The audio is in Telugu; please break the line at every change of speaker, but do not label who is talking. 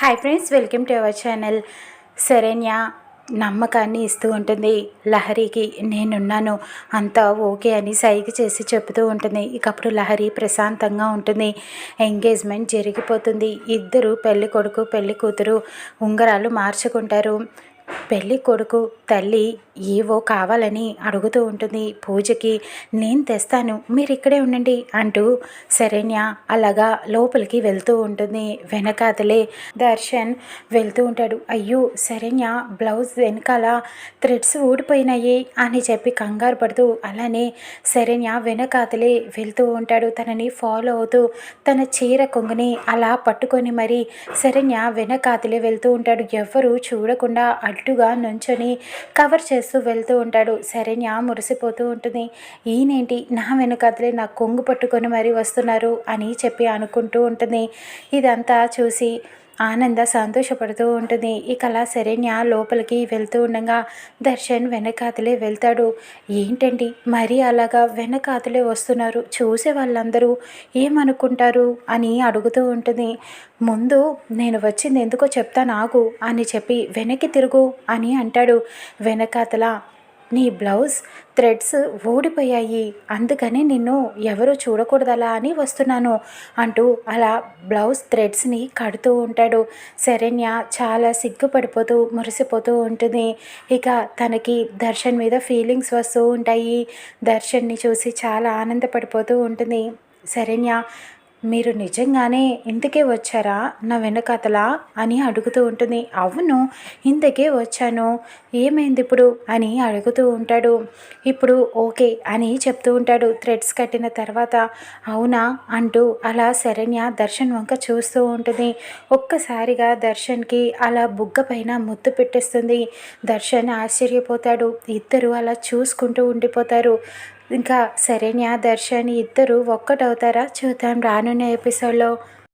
Hi friends welcome to our channel Saranya నమ్మకాన్ని ఇస్తూ ఉంటుంది. లహరికి నేనున్నాను. అంతా ఓకే అని సైగ చేసి చెప్తూ ఉంటుంది. ఇకప్పుడు లహరి ప్రశాంతంగా ఉంటుంది. ఎంగేజ్మెంట్ జరిగిపోతుంది. ఇద్దరు పెళ్ళి కొడుకు పెళ్ళి కూతురు ఉంగరాలు మార్చుకుంటారు. పెళ్ళి కొడుకు తల్లి ఏవో కావాలని అడుగుతూ ఉంటుంది పూజకి. నేను తెస్తాను మీరు ఇక్కడే ఉండండి అంటూ శరణ్య అలాగా లోపలికి వెళ్తూ ఉంటుంది. వెనకాతలే దర్శన్ వెళ్తూ ఉంటాడు. అయ్యో శరణ్య బ్లౌజ్ వెనకాల థ్రెడ్స్ ఊడిపోయినాయి అని చెప్పి కంగారు పడుతూ అలానే శరణ్య వెనకాతలే వెళ్తూ ఉంటాడు. తనని ఫాలో అవుతూ తన చీర కొంగుని అలా పట్టుకొని మరి శరణ్య వెనకాతలే వెళ్తూ ఉంటాడు. ఎవ్వరూ చూడకుండా అడ్డుగా నుంచొని కవర్ చేస్తూ వెళ్తూ ఉంటాడు. శరణ్య మురిసిపోతూ ఉంటుంది. ఈయనేంటి? నా వెనకాతలే నా కొంగు పట్టుకొని మరీ వస్తున్నారు అని చెప్పి అనుకుంటూ ఉంటుంది. ఇదంతా చూసి ఆనంద సంతోషపడుతూ ఉంటుంది. ఇక అలా శరణ్య లోపలికి వెళ్తూ ఉండగా దర్శన్ వెనకాతలే వెళ్తాడు. ఏంటండి? మరీ అలాగా వెనకాతలే వస్తున్నారు. చూసే వాళ్ళందరూ ఏమనుకుంటారు? అని అడుగుతూ ఉంటుంది. ముందు నేను వచ్చింది ఎందుకో చెప్తా నాకు అని చెప్పి వెనక్కి తిరుగు అని అంటాడు. వెనకాతల నీ బ్లౌజ్ థ్రెడ్స్ ఊడిపోయాయి. అందుకని నిన్ను ఎవరు చూడకూడదలా అని వస్తున్నాను అంటూ అలా బ్లౌజ్ థ్రెడ్స్ని కడుతూ ఉంటాడు. శరణ్య చాలా సిగ్గుపడిపోతూ మురిసిపోతూ ఉంటుంది. ఇక తనకి దర్శన్ మీద ఫీలింగ్స్ వస్తూ ఉంటాయి. దర్శన్ని చూసి చాలా ఆనందపడిపోతూ ఉంటుంది. శరణ్య మీరు నిజంగానే ఇంతకే వచ్చారా? నా వెనకాతలా? అని అడుగుతూ ఉంటుంది. అవును ఇంతకే వచ్చాను. ఏమైంది ఇప్పుడు? అని అడుగుతూ ఉంటాడు. ఇప్పుడు ఓకే అని చెప్తూ ఉంటాడు. థ్రెడ్స్ కట్టిన తర్వాత అవునా? అంటూ అలా శరణ్య దర్శన్ వంక చూస్తూ ఉంటుంది. ఒక్కసారిగా దర్శన్కి అలా బుగ్గ పైన ముద్దు పెట్టేస్తుంది. దర్శన్ ఆశ్చర్యపోతాడు. ఇద్దరు అలా చూసుకుంటూ ఉండిపోతారు. ఇంకా శరణ్య దర్శన్ ఇద్దరు ఒక్కటవుతారా? చూద్దాం. రానున్న ఎపిసోడ్లో